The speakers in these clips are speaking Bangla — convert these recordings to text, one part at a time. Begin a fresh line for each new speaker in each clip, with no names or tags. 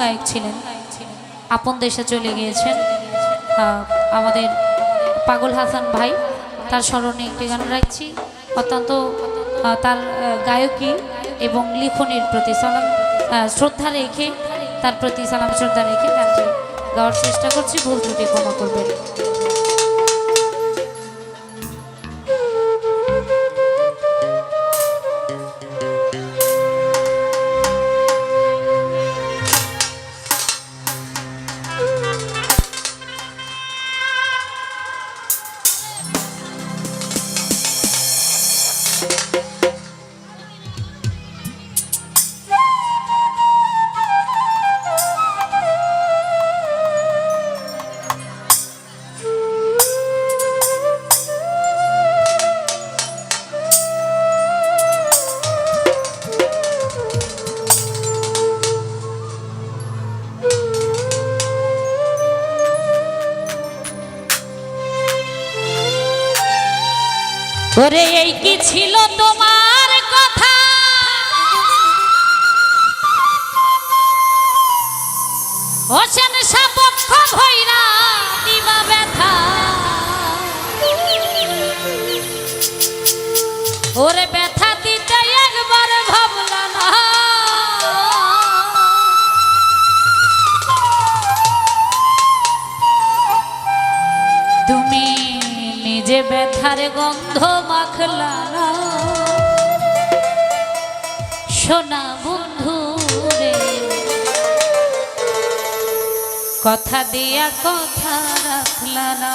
গায়ক ছিলেন। আপন দেশে চলে গিয়েছেন। আমাদের পাগল হাসান ভাই, তার স্মরণে একটি গান রাখছি। অত্যন্ত তার গায়কী এবং লিখনের প্রতি সালাম শ্রদ্ধা রেখে, তার প্রতি সালাম, শ্রদ্ধা রেখে গানটি গাওয়ার চেষ্টা করছি। ভুল ত্রুটি ক্ষমা করবেন। ওরে এই কি ছিল তোমার কথা? হোসেন সাপক্ষ ভৈরা দিবা ব্যথা। ব্যথার গন্ধ মাখলা সোনা বন্ধু রে। কথা দিয়া কথা রাখলা না।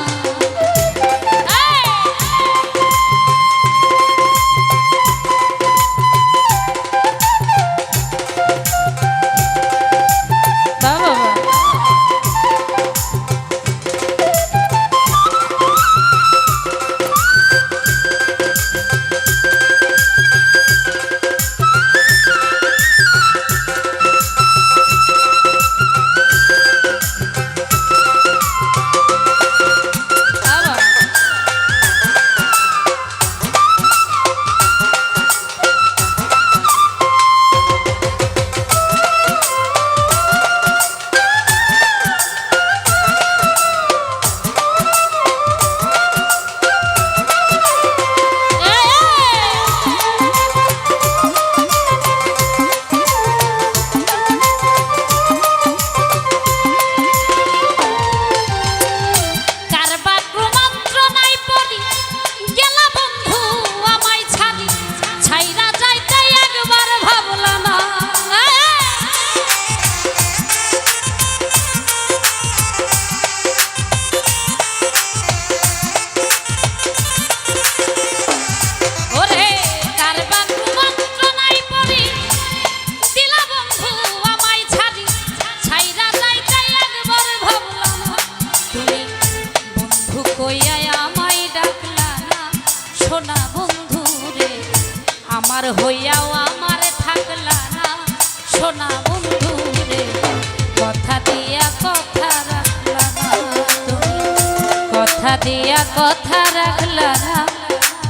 রাখলা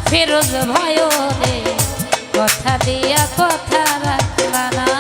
ফেরোজ ভয় রে কথা দিয়া কথা রাখলা না।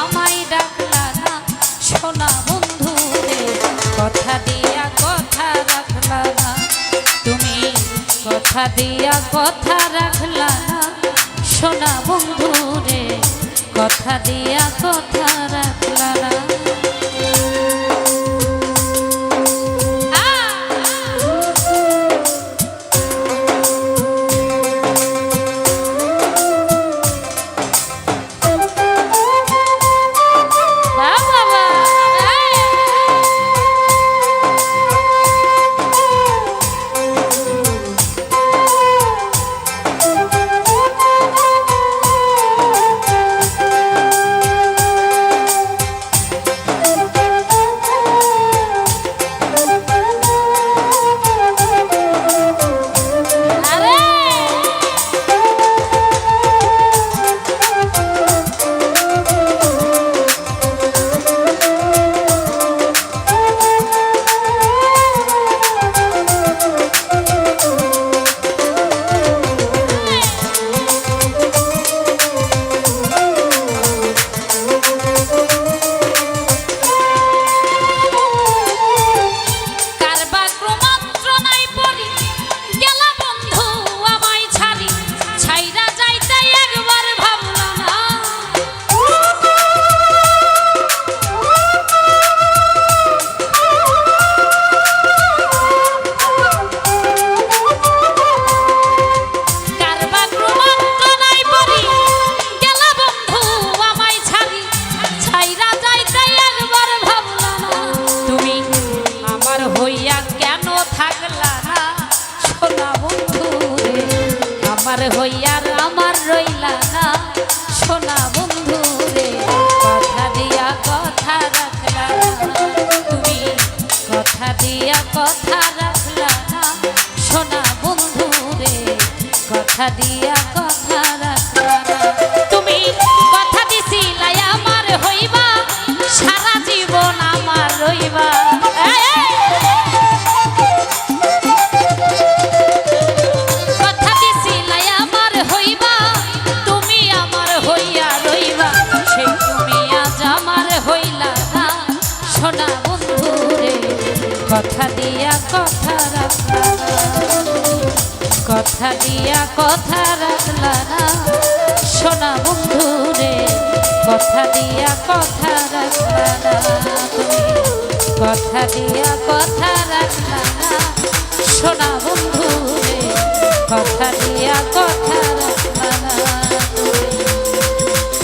আমায় ডাকলা না। বন্ধু রে, কথা দিয়া কথা রাখলা তুমি কথা দিয়া কথা রাখলা না। সোনা বন্ধু রে, কথা দিয়া কথা রাখলা আমার হইয়া আমার রইলা না। সোনা বন্ধু রে, কথা দিয়া কথা রাখলা তুমি কথা দিয়া কথা রাখলা না। সোনা বন্ধু রে, কথা দিয়া কথা দিয়া কথা। কথা দিয়া কথা রাখলা সোনা বন্ধু রে কথা দিয়া কথা রাখলা কথা দিয়া কথা রাখলা সোনা বন্ধু রে কথা দিয়া কথা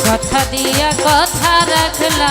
কথা দিয়া কথা রাখলা